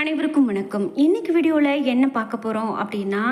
அனைவருக்கும் வணக்கம். இன்னைக்கு வீடியோவில் என்ன பார்க்க போகிறோம் அப்படின்னா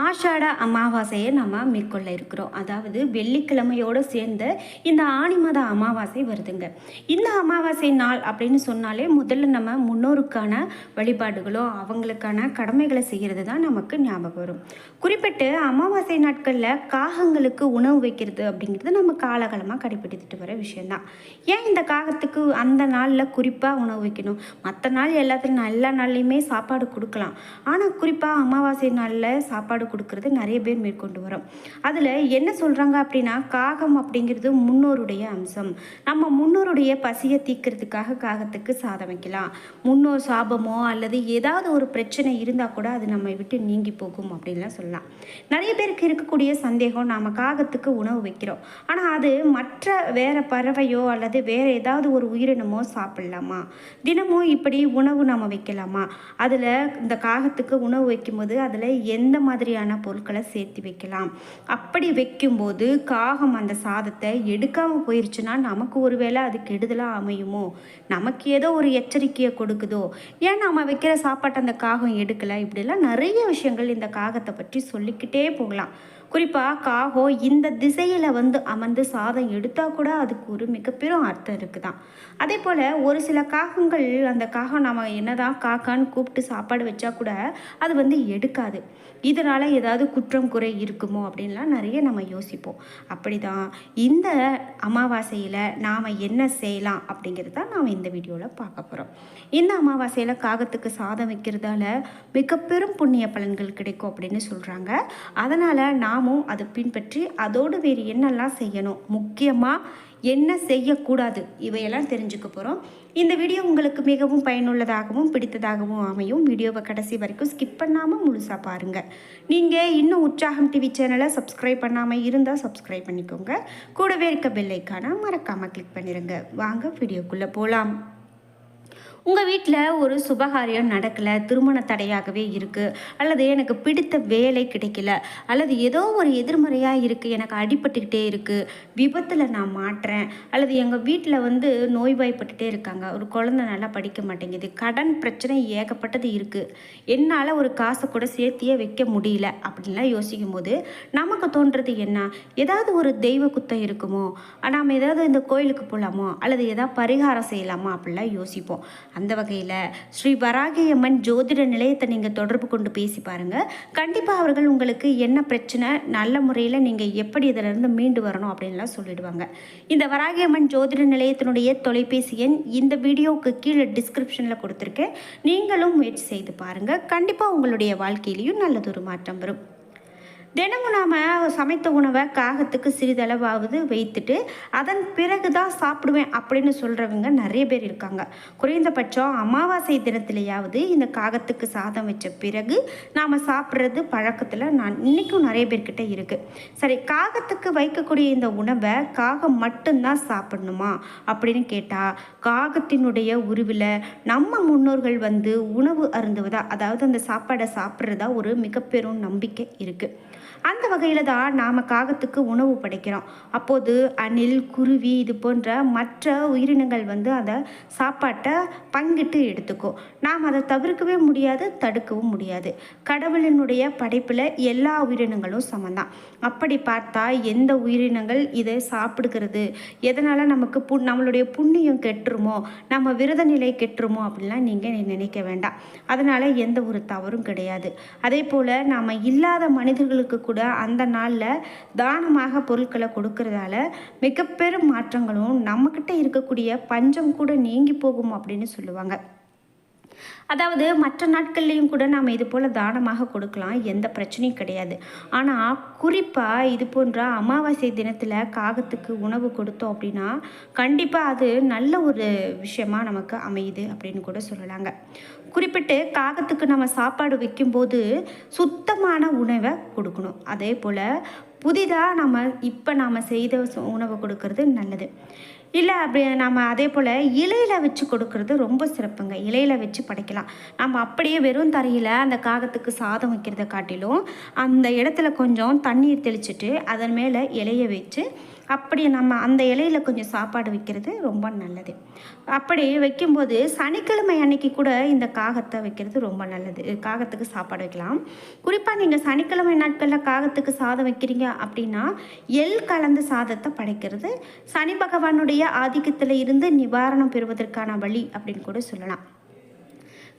ஆஷாட அமாவாசையை நம்ம மேற்கொள்ள இருக்கிறோம். அதாவது வெள்ளிக்கிழமையோடு சேர்ந்த இந்த ஆணி மாத அமாவாசை வருதுங்க. இந்த அமாவாசை நாள் அப்படின்னு சொன்னாலே முதல்ல நம்ம முன்னோருக்கான வழிபாடுகளோ அவங்களுக்கான கடமைகளை செய்கிறது தான் நமக்கு ஞாபகம் வரும். குறிப்பிட்டு அமாவாசை நாட்களில் காகங்களுக்கு உணவு வைக்கிறது அப்படிங்கிறது நம்ம காலகாலமாக கடைபிடித்துட்டு வர விஷயந்தான் ஏன் இந்த காகத்துக்கு அந்த நாளில் குறிப்பாக உணவு வைக்கணும்? மற்ற நாள் எல்லாத்துலையும் எல்லா நாள்லையுமே சாப்பாடு கொடுக்கலாம். ஆனால் குறிப்பாக அமாவாசை நாளில் சாப்பாடு கொடுக்கறது நிறைய பேர் மேற்கொண்டு வரோம். அதில் என்ன சொல்கிறாங்க அப்படின்னா காகம் அப்படிங்கிறது முன்னோருடைய அம்சம். நம்ம முன்னோருடைய பசியை தீக்கிறதுக்காக காகத்துக்கு சாதம் வைக்கலாம். முன்னோர் சாபமோ அல்லது ஏதாவது ஒரு பிரச்சனை இருந்தால் கூட அது நம்மை விட்டு நீங்கி போகும் அப்படின்லாம் சொல்லலாம். நிறைய பேருக்கு இருக்கக்கூடிய சந்தேகம் நாம் காகத்துக்கு உணவு வைக்கிறோம். ஆனால் அது மற்ற வேற பறவையோ அல்லது வேற ஏதாவது ஒரு உயிரினமோ சாப்பிடலாமா? தினமும் இப்படி உணவு நம்ம வைக்கலாமா? அதில் இந்த காகத்துக்கு உணவு வைக்கும்போது அதில் எந்த மாதிரியான பொருட்களை சேர்த்து வைக்கலாம்? அப்படி வைக்கும்போது காகம் அந்த சாதத்தை எடுக்காமல் போயிருச்சுன்னா நமக்கு ஒருவேளை அது கெடுதலாக அமையுமோ? நமக்கு ஏதோ ஒரு எச்சரிக்கையை கொடுக்குதோ? ஏன் நம்ம வைக்கிற சாப்பாட்டை அந்த காகம் எடுக்கலை? இப்படிலாம் நிறைய விஷயங்கள் இந்த காகத்தை பற்றி சொல்லிக்கிட்டே போகலாம். குறிப்பாக காகம் இந்த திசையில் வந்து அமர்ந்து சாதம் எடுத்தால் கூட அதுக்கு ஒரு மிகப்பெரும் அர்த்தம் இருக்குதான். அதே போல் ஒரு சில காகங்கள் அந்த காகம் நம்ம என்னதான் காக்கான்னு கூப்பிட்டு சாப்பாடு வச்சா கூட அது வந்து எடுக்காது. இதனால் ஏதாவது குற்றம் குறை இருக்குமோ அப்படின்லாம் நிறைய நம்ம யோசிப்போம். அப்படி தான் இந்த அமாவாசையில் நாம் என்ன செய்யலாம் அப்படிங்கிறது தான் நாம் இந்த வீடியோவில் பார்க்க போகிறோம் இந்த அமாவாசையில் காகத்துக்கு சாதம் வைக்கிறதால மிக பெரும் புண்ணிய பலன்கள் கிடைக்கும் அப்படின்னு சொல்கிறாங்க அதனால் நாமும் அதை பின்பற்றி அதோடு வேறு என்னெல்லாம் செய்யணும்? முக்கியமாக என்ன செய்யக்கூடாது? இவையெல்லாம் தெரிஞ்சுக்க போகிறோம் இந்த வீடியோ உங்களுக்கு மிகவும் பயனுள்ளதாகவும் பிடித்ததாகவும் அமையும். வீடியோவை கடைசி வரைக்கும் ஸ்கிப் பண்ணாமல் முழுசாக பாருங்கள் நீங்கள் இன்னும் உற்சாகம் டிவி சேனலை சப்ஸ்கிரைப் பண்ணாமல் இருந்தால் சப்ஸ்கிரைப் பண்ணிக்கோங்க. கூடவே இருக்க பெல்லைக்கான மறக்காமல் கிளிக் பண்ணிடுங்க வாங்க வீடியோக்குள்ளே போகலாம் உங்கள் வீட்டில் ஒரு சுபகாரியம் நடக்கலை திருமண தடையாகவே இருக்குது அல்லது எனக்கு பிடித்த வேலை கிடைக்கல அல்லது ஏதோ ஒரு எதிர்மறையாக இருக்குது எனக்கு அடிபட்டுக்கிட்டே இருக்குது விபத்தில் நான் மாட்டுறேன் அல்லது எங்கள் வீட்டில் வந்து நோய்வாய்ப்பட்டுட்டே இருக்காங்க ஒரு குழந்தை நல்லா படிக்க மாட்டேங்குது கடன் பிரச்சனை ஏகப்பட்டது இருக்குது என்னால் ஒரு காசை கூட சேர்த்தியே வைக்க முடியல அப்படின்லாம் யோசிக்கும் போது நமக்கு தோன்றது என்ன? ஏதாவது ஒரு தெய்வ குத்தம் இருக்குமோ? நாம் ஏதாவது இந்த கோயிலுக்கு போகலாமோ அல்லது ஏதாவது பரிகாரம் செய்யலாமா? அப்படிலாம் யோசிப்போம். அந்த வகையில் ஸ்ரீ வராகியம்மன் ஜோதிட நிலையத்தை நீங்கள் தொடர்பு கொண்டு பேசி பாருங்கள் கண்டிப்பாக அவர்கள் உங்களுக்கு என்ன பிரச்சனை நல்ல முறையில் நீங்கள் எப்படி இதிலிருந்து மீண்டு வரணும் அப்படின்லாம் சொல்லிடுவாங்க. இந்த வராகியம்மன் ஜோதிட நிலையத்தினுடைய தொலைபேசி எண் இந்த வீடியோவுக்கு கீழே டிஸ்கிரிப்ஷனில் கொடுத்துருக்கேன். நீங்களும் முயற்சி செய்து பாருங்கள் கண்டிப்பாக உங்களுடைய வாழ்க்கையிலையும் நல்லதொரு மாற்றம் வரும். தினமும் நாம் சமைத்த உணவை காகத்துக்கு சிறிதளவாவது வைத்துட்டு அதன் பிறகு தான் சாப்பிடுவேன் அப்படின்னு சொல்கிறவங்க நிறைய பேர் இருக்காங்க. குறைந்தபட்சம் அமாவாசை தினத்திலேயாவது இந்த காகத்துக்கு சாதம் வச்ச பிறகு நாம் சாப்பிட்றது பழக்கத்தில் நான் இன்றைக்கும் நிறைய பேர்கிட்ட இருக்குது சரி காகத்துக்கு வைக்கக்கூடிய இந்த உணவை காகம் மட்டும்தான் சாப்பிடணுமா அப்படின்னு கேட்டால் காகத்தினுடைய உருவில் நம்ம முன்னோர்கள் வந்து உணவு அருந்துவதா அதாவது அந்த சாப்பாடை சாப்பிட்றதா ஒரு மிக பெரும் நம்பிக்கை இருக்குது அந்த வகையில் தான் நாம் காகத்துக்கு உணவு படைக்கிறோம். அப்போது அணில் குருவி இது போன்ற மற்ற உயிரினங்கள் வந்து அதை சாப்பாட்டை பங்கிட்டு எடுத்துக்கும். நாம் அதை தவிர்க்கவே முடியாது தடுக்கவும் முடியாது. கடவுளினுடைய படைப்பில் எல்லா உயிரினங்களும் சமந்தான். அப்படி பார்த்தா எந்த உயிரினங்கள் இதை சாப்பிடுகிறது? எதனால் நமக்கு புண் நம்மளுடைய புண்ணியம் கெட்டுருமோ நம்ம விரத நிலை கெட்டுருமோ அப்படிலாம் நீங்கள் நினைக்க வேண்டாம். அதனால் எந்த ஒரு தவறும் கிடையாது. அதே போல் நாம் இல்லாத மனிதர்களுக்கு கூட அந்த நாளில் தானமாக பொருட்களை கொடுக்கறதால மிக பெரும் மாற்றங்களும் நம்மக்கிட்ட இருக்கக்கூடிய பஞ்சம் கூட நீங்கி போகும் அப்படின்னு சொல்லுவாங்க. அதாவது மற்ற நாட்கள்லேயும் கூட நாம் இது போல் தானமாக கொடுக்கலாம் எந்த பிரச்சனையும் கிடையாது. ஆனால் குறிப்பாக இது போன்ற அமாவாசை தினத்தில் காகத்துக்கு உணவு கொடுத்தோம் அப்படின்னா கண்டிப்பாக அது நல்ல ஒரு விஷயமா நமக்கு அமையுது அப்படின்னு கூட சொல்லலாங்க. குறிப்பிட்டு காகத்துக்கு நம்ம சாப்பாடு வைக்கும்போது சுத்தமான உணவை கொடுக்கணும். அதே போல் புதிதாக நம்ம இப்போ நாம் செய்த உணவை கொடுக்கறது நல்லது. இல்லை அப்படி நம்ம அதே போல் இலையில் வச்சு கொடுக்கறது ரொம்ப சிறப்புங்க. இலையில் வச்சு படைக்கலாம். நம்ம அப்படியே வெறும் தரையில் அந்த காகத்துக்கு சாதம் வைக்கிறத காட்டிலும் அந்த இடத்துல கொஞ்சம் தண்ணீர் தெளிச்சுட்டு அதன் மேலே இலையை வச்சு அப்படி நம்ம அந்த இலையில் கொஞ்சம் சாப்பாடு வைக்கிறது ரொம்ப நல்லது. அப்படி வைக்கும்போது சனிக்கிழமை அன்னைக்கு கூட இந்த காகத்தை வைக்கிறது ரொம்ப நல்லது. காகத்துக்கு சாப்பாடு வைக்கலாம். குறிப்பாக நீங்கள் சனிக்கிழமை நாட்களில் காகத்துக்கு சாதம் வைக்கிறீங்க அப்படின்னா எள் கலந்து சாதத்தை படைக்கிறது. சனி பகவானுடைய ஆதிக்கத்தில் இருந்து நிவாரணம் பெறுவதற்கான வழி அப்படின்னு கூட சொல்லலாம்.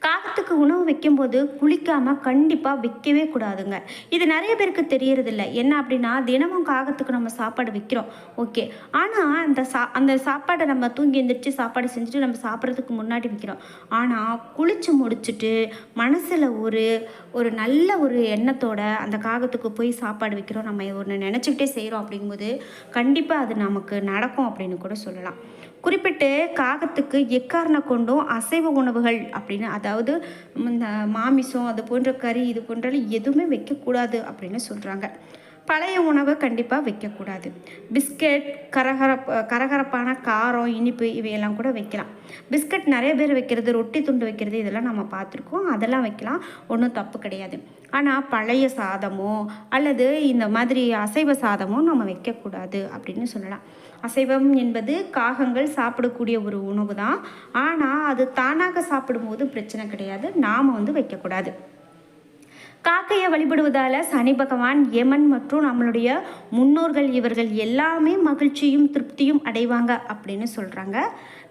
காகத்துக்கு உணவு வைக்கும்போது குளிக்காமல் கண்டிப்பாக வைக்கவே கூடாதுங்க. இது நிறைய பேருக்கு தெரியறதில்ல. என்ன அப்படின்னா தினமும் காகத்துக்கு நம்ம சாப்பாடு வைக்கிறோம். ஓகே. ஆனால் அந்த சா அந்த சாப்பாடை நம்ம தூங்கி எந்திரிச்சு சாப்பாடு செஞ்சுட்டு நம்ம சாப்பிட்றதுக்கு முன்னாடி வைக்கிறோம். ஆனால் குளிச்சு முடிச்சுட்டு மனசில் ஒரு ஒரு நல்ல ஒரு எண்ணத்தோட அந்த காகத்துக்கு போய் சாப்பாடு வைக்கிறோம். நம்ம ஒன்று நினச்சிக்கிட்டே செய்கிறோம் அப்படிங்கும்போது கண்டிப்பாக அது நமக்கு நடக்கும் அப்படின்னு கூட சொல்லலாம். குறிப்பிட்டு காகத்துக்கு எக்காரணம் கொண்டும் அசைவ உணவுகள் அப்படின்னு அதாவது இந்த மாமிசம் அது போன்ற கறி இது போன்ற எதுவுமே வைக்கக்கூடாது அப்படின்னு சொல்கிறாங்க பழைய உணவை கண்டிப்பாக வைக்கக்கூடாது. பிஸ்கட் கரகர கரகரப்பான காரம் இனிப்பு இவையெல்லாம் கூட வைக்கலாம். பிஸ்கட் நிறைய பேர் வைக்கிறது ரொட்டி துண்டு வைக்கிறது இதெல்லாம் நம்ம பார்த்துருக்கோம். அதெல்லாம் வைக்கலாம். ஒன்றும் தப்பு கிடையாது. ஆனால் பழைய சாதமோ அல்லது இந்த மாதிரி அசைவ சாதமோ நம்ம வைக்கக்கூடாது அப்படின்னு சொல்லலாம். அசைவம் என்பது காகங்கள் சாப்பிடக்கூடிய ஒரு உணவு தான் ஆனால் அது தானாக சாப்பிடும்போது பிரச்சனை கிடையாது. நாம் வந்து வைக்கக்கூடாது. காக்கையை வழிபடுவதால் சனி பகவான் யமன் மற்றும் நம்மளுடைய முன்னோர்கள் இவர்கள் எல்லாமே மகிழ்ச்சியும் திருப்தியும் அடைவாங்க அப்படின்னு சொல்கிறாங்க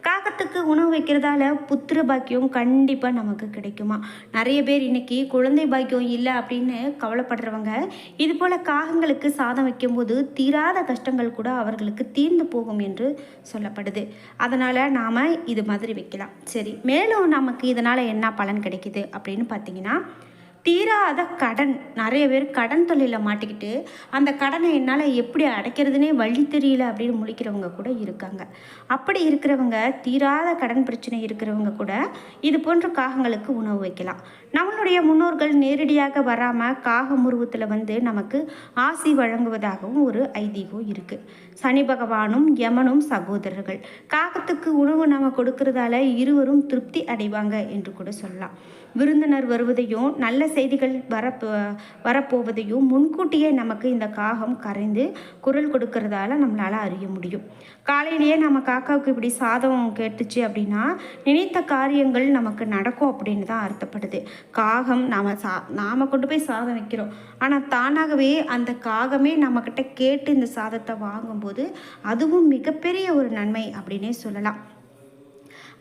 காகத்துக்கு உணவு வைக்கிறதால புத்திர பாக்கியம் கண்டிப்பாக நமக்கு கிடைக்குமா? நிறைய பேர் இன்னைக்கு குழந்தை பாக்கியம் இல்லை அப்படின்னு கவலைப்படுறவங்க இது போல் காகங்களுக்கு சாதம் வைக்கும்போது தீராத கஷ்டங்கள் கூட அவர்களுக்கு தீர்ந்து போகும் என்று சொல்லப்படுது. அதனால் நாம் இது மாதிரி வைக்கலாம். சரி மேலும் நமக்கு இதனால் என்ன பலன் கிடைக்குது அப்படின்னு பார்த்தீங்கன்னா தீராத கடன். நிறைய பேர் கடன் தொழிலில் மாட்டிக்கிட்டு அந்த கடனை என்னால் எப்படி அடைக்கிறதுனே வழி தெரியல அப்படின்னு முழிக்கிறவங்க கூட இருக்காங்க. அப்படி இருக்கிறவங்க தீராத கடன் பிரச்சனை இருக்கிறவங்க கூட இது போன்ற காகங்களுக்கு உணவு வைக்கலாம். நம்மளுடைய முன்னோர்கள் நேரடியாக வராமல் காகம் உருவத்தில் வந்து நமக்கு ஆசி வழங்குவதாகவும் ஒரு ஐதீகம் இருக்குது சனி பகவானும் யமனும் சகோதரர்கள். காகத்துக்கு உணவு நம்ம கொடுக்கறதால இருவரும் திருப்தி அடைவாங்க என்று கூட சொல்லலாம். விருந்தினர் வருவதையும் நல்ல செய்திகள் வரப்போ வரப்போவதையும் முன்கூட்டியே நமக்கு இந்த காகம் கரைந்து குரல் கொடுக்கறதால நம்மளால் அறிய முடியும். காலையிலேயே நம்ம காக்காவுக்கு இப்படி சாதம் கேட்டுச்சு அப்படின்னா நினைத்த காரியங்கள் நமக்கு நடக்கும் அப்படின்னு தான் அர்த்தப்படுது. காகம் நாம் சா நாம் கொண்டு போய் சாதம் வைக்கிறோம். ஆனால் தானாகவே அந்த காகமே நம்மக்கிட்ட கேட்டு இந்த சாதத்தை வாங்கும்போது அதுவும் மிகப்பெரிய ஒரு நன்மை அப்படின்னே சொல்லலாம்.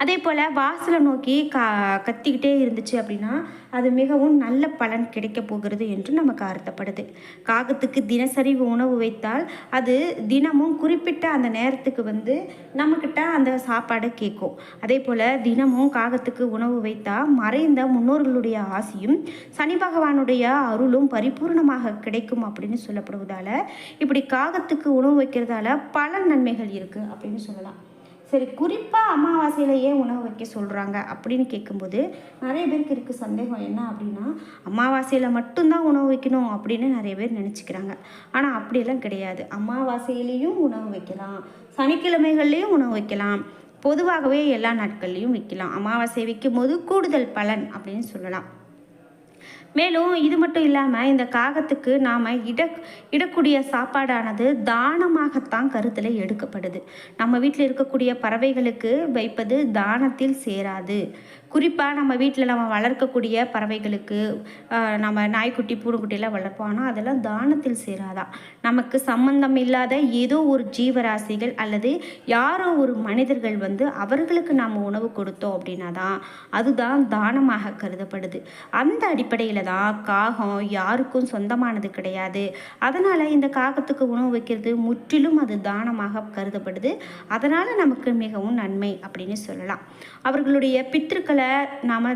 அதே போல் வாசலை நோக்கி கா கத்திக்கிட்டே இருந்துச்சு அப்படின்னா அது மிகவும் நல்ல பலன் கிடைக்க போகிறது என்று நமக்கு அர்த்தப்படுது. காகத்துக்கு தினசரி உணவு வைத்தால் அது தினமும் குறிப்பிட்ட அந்த நேரத்துக்கு வந்து நம்மக்கிட்ட அந்த சாப்பாடை கேட்கும். அதே போல் தினமும் காகத்துக்கு உணவு வைத்தால் மறைந்த முன்னோர்களுடைய ஆசியும் சனி பகவானுடைய அருளும் பரிபூர்ணமாக கிடைக்கும் அப்படின்னு சொல்லப்படுவதால் இப்படி காகத்துக்கு உணவு வைக்கிறதால பல நன்மைகள் இருக்குது அப்படின்னு சொல்லலாம். சரி குறிப்பாக அமாவாசையில் ஏன் உணவு வைக்க சொல்கிறாங்க அப்படின்னு கேட்கும்போது நிறைய பேருக்கு இருக்குது சந்தேகம். என்ன அப்படின்னா அமாவாசையில் மட்டும்தான் உணவு வைக்கணும் அப்படின்னு நிறைய பேர் நினச்சிக்கிறாங்க. ஆனால் அப்படியெல்லாம் கிடையாது. அமாவாசையிலையும் உணவு வைக்கலாம். சனிக்கிழமைகள்லேயும் உணவு வைக்கலாம். பொதுவாகவே எல்லா நாட்கள்லேயும் வைக்கலாம். அமாவாசை வைக்கும் போது கூடுதல் பலன் அப்படின்னு சொல்லலாம். மேலும் இது மட்டும் இல்லாமல் இந்த காகத்துக்கு நாம் இட இடக்கூடிய சாப்பாடானது தானமாகத்தான் கருத்தில் எடுக்கப்படுது. நம்ம வீட்டில் இருக்கக்கூடிய பறவைகளுக்கு வைப்பது தானத்தில் சேராது. குறிப்பாக நம்ம வீட்டில் நம்ம வளர்க்கக்கூடிய பறவைகளுக்கு நம்ம நாய்க்குட்டி பூனைக்குட்டியெல்லாம் வளர்ப்போம். ஆனால் அதெல்லாம் தானத்தில் சேராதான் நமக்கு சம்பந்தம் இல்லாத ஏதோ ஒரு ஜீவராசிகள் அல்லது யாரோ ஒரு மனிதர்கள் வந்து அவர்களுக்கு நாம் உணவு கொடுத்தோம் அப்படின்னா தான் அதுதான் தானமாக கருதப்படுது. அந்த அடிப்படையில் தான் காகம் யாருக்கும் சொந்தமானது கிடையாது. அதனால் இந்த காகத்துக்கு உணவு வைக்கிறது முற்றிலும் அது தானமாக கருதப்படுது. அதனால் நமக்கு மிகவும் நன்மை அப்படின்னு சொல்லலாம். அவர்களுடைய பித்திருக்களை நாம்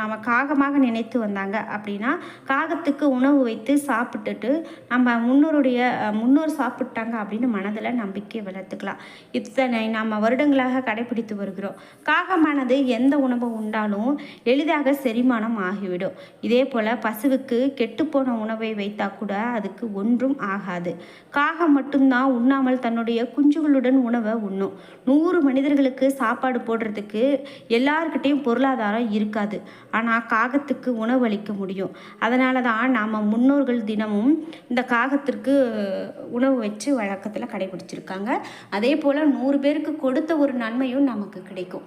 நாம் காகமாக நினைத்து வந்தாங்க அப்படின்னா காகத்துக்கு உணவு வைத்து சாப்பிட்டுட்டு நம்ம முன்னோருடைய முன்னோர் சாப்பிட்டாங்க அப்படின்னு மனதில் நம்பிக்கை வளர்த்துக்கலாம். இத்தனை நாம் வருடங்களாக கடைபிடித்து வருகிறோம். காகமானது எந்த உணவை உண்டாலும் எளிதாக செரிமானம் ஆகிவிடும். இதே போல் பசுவுக்கு கெட்டுப்போன உணவை வைத்தா கூட அதுக்கு ஒன்றும் ஆகாது. காகம் மட்டும்தான் உண்ணாமல் தன்னுடைய குஞ்சுகளுடன் உணவை உண்ணும். நூறு மனிதர்களுக்கு சாப்பாடு போடுறதுக்கு எல்லாருக்கிட்டையும் பொருளாதாரம் இருக்காது. ஆனால் காகத்துக்கு உணவளிக்க முடியும். அதனால தான் நாம் முன்னோர்கள் தினமும் இந்த காகத்திற்கு உணவு வச்சு வழக்கத்தில் கடைபிடிச்சிருக்காங்க. அதே போல் நூறு பேருக்கு கொடுத்த ஒரு நன்மையும் நமக்கு கிடைக்கும்.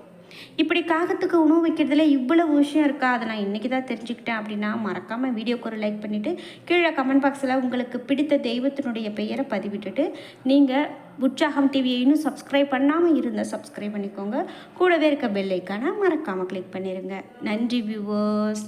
இப்படி காகத்துக்கு உணவு வைக்கிறதுல இவ்வளவு விஷயம் இருக்கா? அதை நான் இன்றைக்கி தான் தெரிஞ்சுக்கிட்டேன் அப்படின்னா மறக்காமல் வீடியோக்கு ஒரு லைக் பண்ணிவிட்டு கீழே கமெண்ட் பாக்ஸில் உங்களுக்கு பிடித்த தெய்வத்தினுடைய பெயரை பதிவிட்டுட்டு நீங்கள் உற்சாகம் டிவியை இன்னும் சப்ஸ்கிரைப் பண்ணாமல் இருந்தால் சப்ஸ்கிரைப் பண்ணிக்கோங்க. கூடவே இருக்க பெல் ஐக்கானை மறக்காமல் கிளிக் பண்ணிடுங்க நன்றி வியூவர்ஸ்